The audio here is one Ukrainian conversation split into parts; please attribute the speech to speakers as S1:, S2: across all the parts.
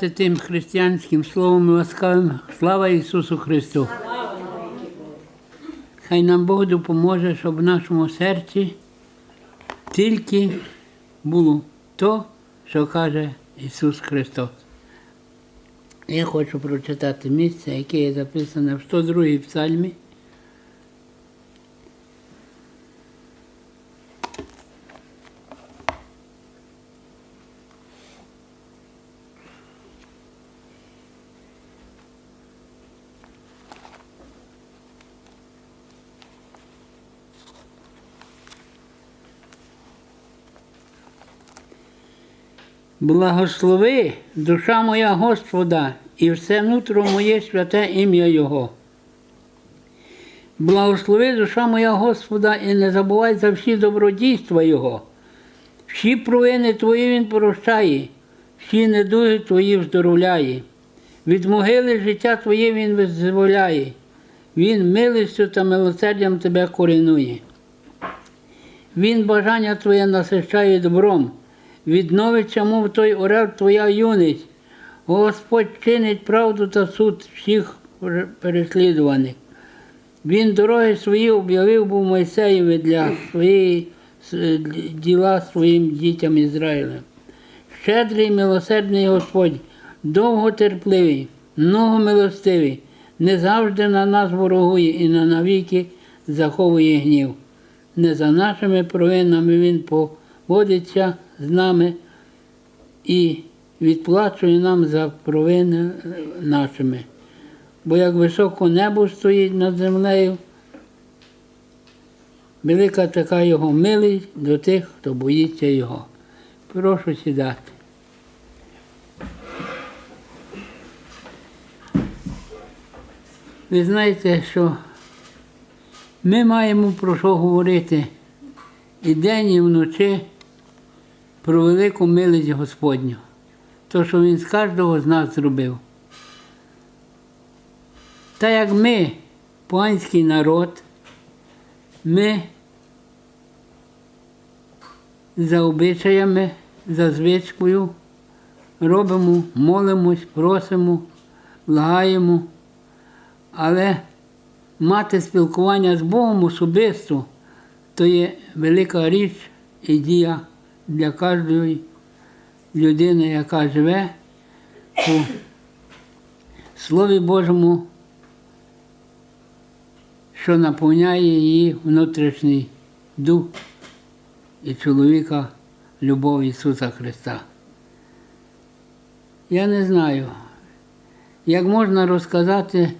S1: Тим християнським словом ласкавим слава Ісусу Христу. Хай нам Бог допоможе, щоб в нашому серці тільки було то, що каже Ісус Христос. Я хочу прочитати місце, яке є записане в 102 псальмі. Благослови, душа моя Господа, і все нутро моє святе ім'я Його. Благослови душа моя Господа, і не забувай за всі добродійства Його. Всі провини Твої Він прощає, всі недуги Твої вздоровляє. Від могили життя Твоє Він визволяє. Він милістю та милосердям Тебе корінує. Він бажання Твоє насищає добром, відновиться, мов той орел Твоя юність. Господь чинить правду та суд всіх переслідуваних. Він дороги свої об'явив був Мойсеєві для своєї діла своїм дітям Ізраїля. Щедрий, милосердний Господь, довготерпливий, многомилостивий, не завжди на нас ворогує і на навіки заховує гнів. Не за нашими провинами Він поводиться з нами і відплачує нам за провини нашими. Бо як високо небо стоїть над землею, велика така його милість до тих, хто боїться його. Прошу сідати. Ви знаєте, що ми маємо про що говорити і день, і вночі про велику милість Господню, то, що Він з кожного з нас зробив. Та як ми, панський народ, ми за обичаями, за звичкою робимо, молимось, просимо, благаємо, але мати спілкування з Богом особисто то є велика річ і дія для кожної людини, яка живе у Слові Божому, що наповняє її внутрішній дух і чоловіка любов Ісуса Христа. Я не знаю, як можна розказати,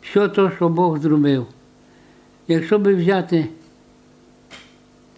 S1: що то, що Бог зробив. Якщо би взяти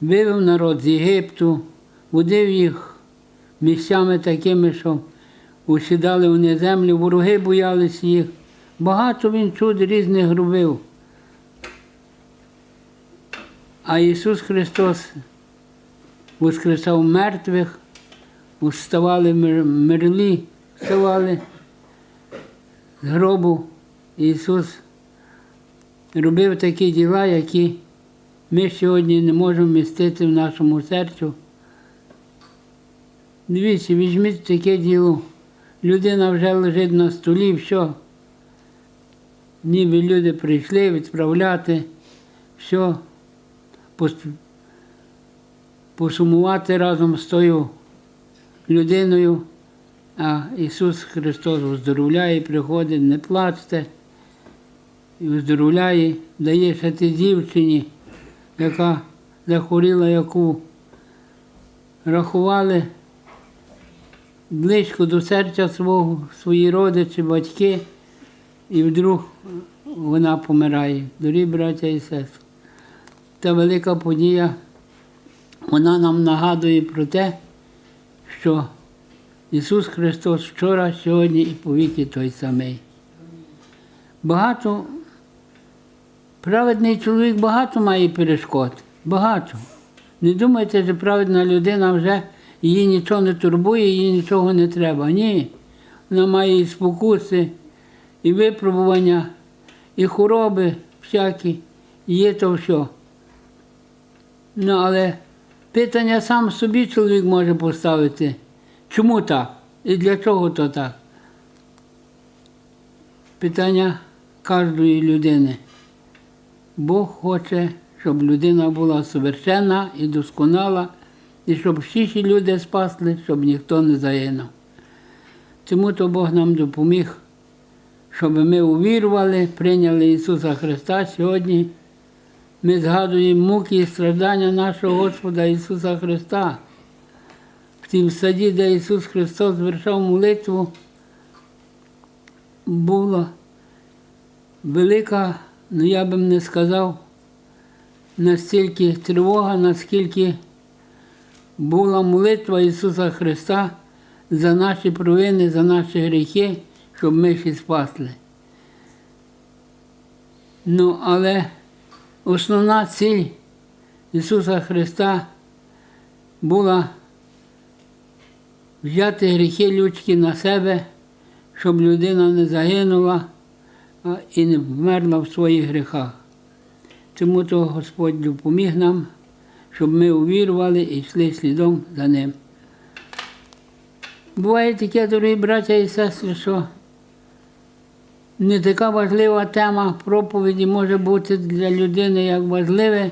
S1: вивів народ з Єгипту, водив їх місцями такими, що усідали вони землю, вороги боялися їх. Багато він чуд різних робив. А Ісус Христос воскресав мертвих, вставали мерлі, вставали з гробу. Ісус робив такі діла, які ми сьогодні не можемо містити в нашому серцю. Дивіться, візьміть таке діло. Людина вже лежить на столі, все. Ніби люди прийшли відправляти, все, посумувати разом з тою людиною. А Ісус Христос оздоровляє, приходить, не плачте, і оздоровляє, дає ще тій дівчині, яка захворіла, яку рахували близько до серця свого, свої родичі, батьки, і вдруг вона помирає. Дорогі браття і сестри. Та велика подія, вона нам нагадує про те, що Ісус Христос вчора, сьогодні і повіки той самий. Багато, праведний чоловік багато має перешкод. Багато. Не думайте, що праведна людина вже її нічого не турбує, їй нічого не треба. Ні. Вона має і спокуси, і випробування, і хвороби всякі, є то все. Ну, але питання сам собі чоловік може поставити. Чому так? І для чого то так? Питання кожної людини. Бог хоче, щоб людина була совершенна і досконала, і щоб всі ці люди спасли, щоб ніхто не загинув. Тому то Бог нам допоміг, щоб ми увірували, прийняли Ісуса Христа сьогодні. Ми згадуємо муки і страждання нашого Господа Ісуса Христа. В тім саді, де Ісус Христос звершав молитву, була велика, ну я би не сказав, настільки тривога, наскільки була молитва Ісуса Христа за наші провини, за наші гріхи, щоб ми ще спасли. Ну, але основна ціль Ісуса Христа була взяти гріхи людські на себе, щоб людина не загинула і не вмерла в своїх гріхах. Тому то Господь допоміг нам, щоб ми увірували і йшли слідом за ним. Буває таке, дорогі браття і сестри, що не така важлива тема проповіді може бути для людини як важливе,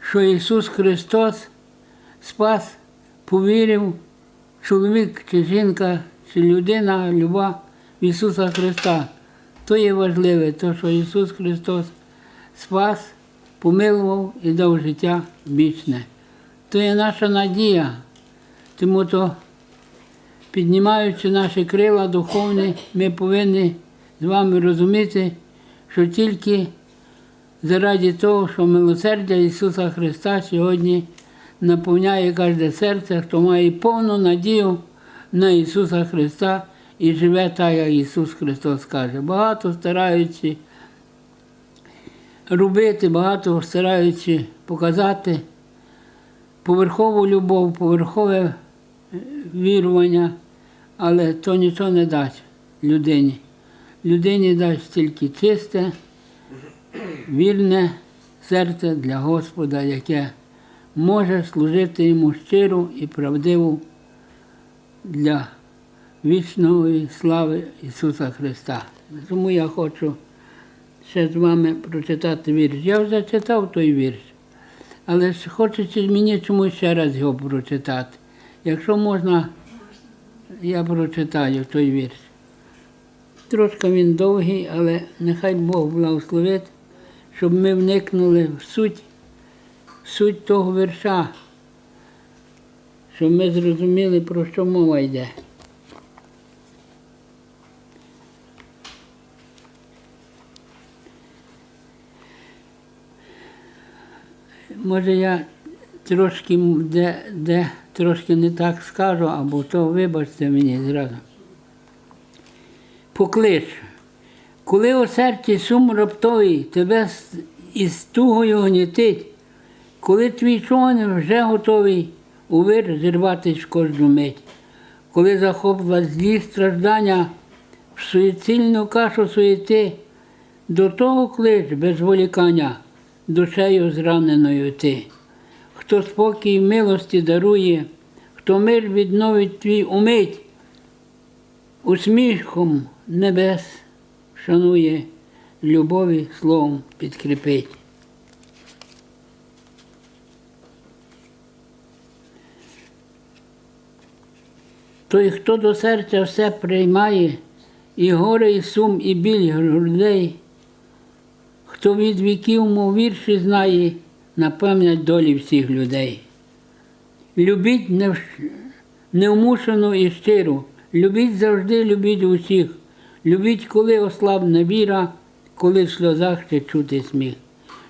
S1: що Ісус Христос спас, повірив, чоловік чи жінка, чи людина, люба в Ісуса Христа. То є важливе, то, що Ісус Христос спас, помилував і дав життя вічне. То є наша надія. Тому то, піднімаючи наші крила духовні, ми повинні з вами розуміти, що тільки заради того, що милосердя Ісуса Христа сьогодні наповняє кожне серце, хто має повну надію на Ісуса Христа і живе так, як Ісус Христос каже. Багато стараються робити, багато стараються показати поверхову любов, поверхове е, вірування, але то нічого не дасть людині. Людині дасть тільки чисте, вірне серце для Господа, яке може служити йому щиру і правдиву для вічної слави Ісуса Христа. Тому я хочу ще з вами прочитати вірш. Я вже читав той вірш, але хочеться мені чомусь ще раз його прочитати. Якщо можна, я прочитаю той вірш. Трошки він довгий, але нехай Бог благословить, щоб ми вникнули в суть, в суть того вірша, щоб ми зрозуміли, про що мова йде. Може, я трошки де, де трошки не так скажу, або то вибачте мені зразу. Поклич, коли у серці сум раптовий тебе із тугою гнітить, коли твій човен вже готовий у вир зірватись кожну мить, коли захопла злі страждання в суїцільну кашу суєти, до того клич без волікання, душею зраненою ти. Хто спокій милості дарує, хто мир відновить твій умить, усмішком небес шанує, любові словом підкріпить. Той, хто до серця все приймає, і горе, і сум, і біль грудей, хто від віків, мов вірші знає, напевнять долі всіх людей. Любіть невмушено і щиро, любіть завжди, любіть усіх, любіть, коли ослабне віра, коли в сльозах ще чути сміх.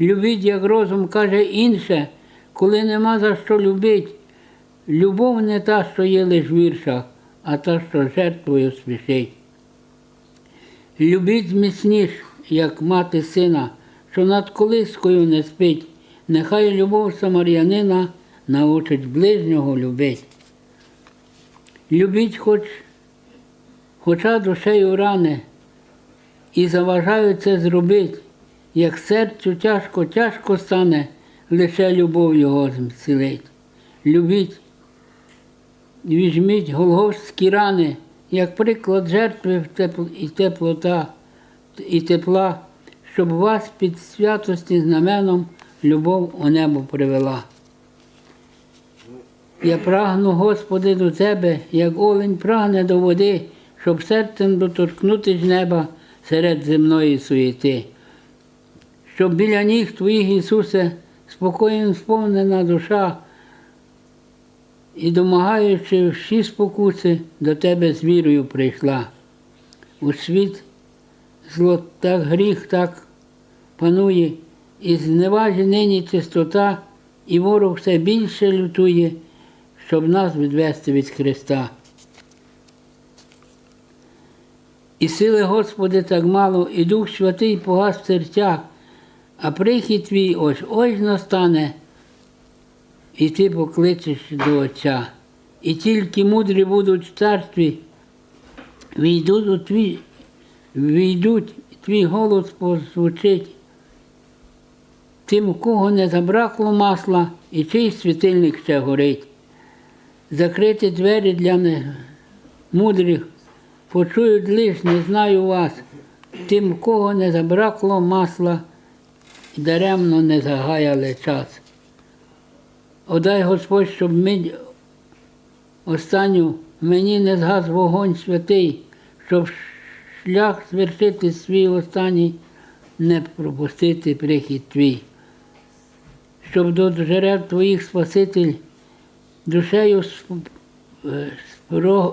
S1: Любіть, як розум каже інше, коли нема за що любить. Любов не та, що є лиш в віршах, а та, що жертвою спішить. Любіть зміцніш, як мати сина, що над колискою не спить, нехай любов самарянина научить ближнього любить. Любіть хоч, хоча душею ране, і заважають це зробить, як серцю тяжко, тяжко стане, лише любов його зцілить. Любіть, візьміть голгофські рани, як приклад жертви і теплота і тепла, щоб вас під святості знаменом любов у небо привела. Я прагну, Господи, до Тебе, як олень прагне до води, щоб серцем доторкнути ж неба серед земної суєти. Щоб біля ніг Твоїх, Ісусе, спокоєм сповнена душа, і домагаючи всі спокуси, до Тебе з вірою прийшла. У світ зло так гріх так панує, і зневажі нині чистота, і ворог все більше лютує, щоб нас відвести від Христа. І сили Господи так мало, і Дух Святий погас в серцях, а прихід твій ось ось настане, і ти покличеш до Отця. І тільки мудрі будуть в царстві, війдуть у твій, війдуть, твій голос позвучить. Тим, у кого не забракло масла, і чий світильник ще горить. Закриті двері для мудрих, почують лиш, не знаю вас, тим, у кого не забракло масла, і даремно не загаяли час. Одай Господь, щоб мить останню мені не згас вогонь святий, щоб шлях звершити свій останній, не пропустити прихід твій. Щоб до джерел твоїх Спаситель душею е,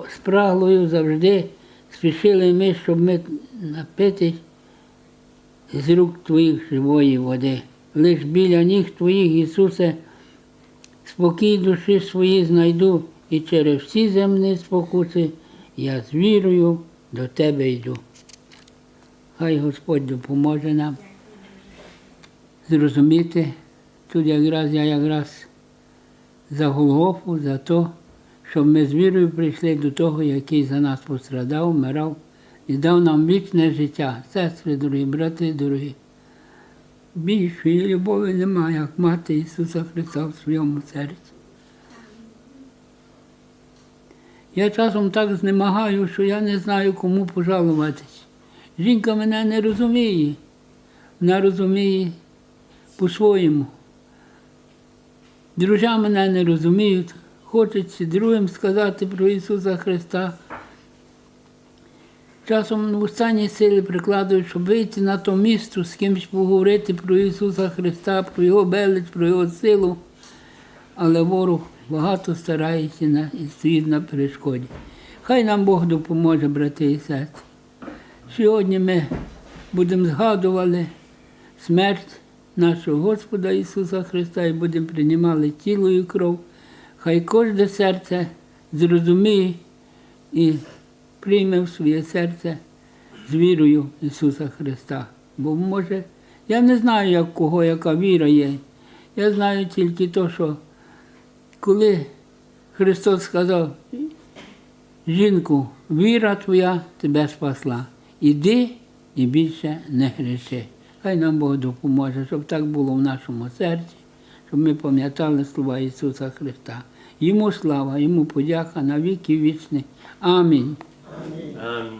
S1: спраглою завжди спішили ми, щоб ми напитись з рук твоїх живої води. Лиш біля ніг твоїх, Ісусе, спокій душі свої знайду, і через всі земні спокуси я з вірою до тебе йду. Хай Господь допоможе нам зрозуміти, тут якраз я якраз за Голгофу, за те, щоб ми з вірою прийшли до того, який за нас пострадав, вмирав і дав нам вічне життя. Сестри, дорогі брати, дорогі. Більшої любові немає, як мати Ісуса Христа в своєму серці. Я часом так знемагаю, що я не знаю, кому пожалуватись. Жінка мене не розуміє. Вона розуміє по-своєму. Друзі мене не розуміють, хочуть другим сказати про Ісуса Христа. Часом в останні сили прикладають, щоб вийти на то місто, з кимось поговорити про Ісуса Христа, про Його велич, про Його силу. Але ворог багато старається на, і стоїть на перешкоді. Хай нам Бог допоможе, брати і сестри. Сьогодні ми будемо згадували смерть нашого Господа Ісуса Христа і будемо приймати тіло і кров. Хай кожне серце зрозуміє і прийме в своє серце з вірою Ісуса Христа. Бо може, я не знаю, як кого, яка віра є. Я знаю тільки те, що коли Христос сказав, жінку, віра твоя тебе спасла. Іди і більше не гріши. Хай нам Бог допоможе, щоб так було в нашому серці, щоб ми пам'ятали слова Ісуса Христа. Йому слава, йому подяка на віки вічні. Амінь.
S2: Амінь.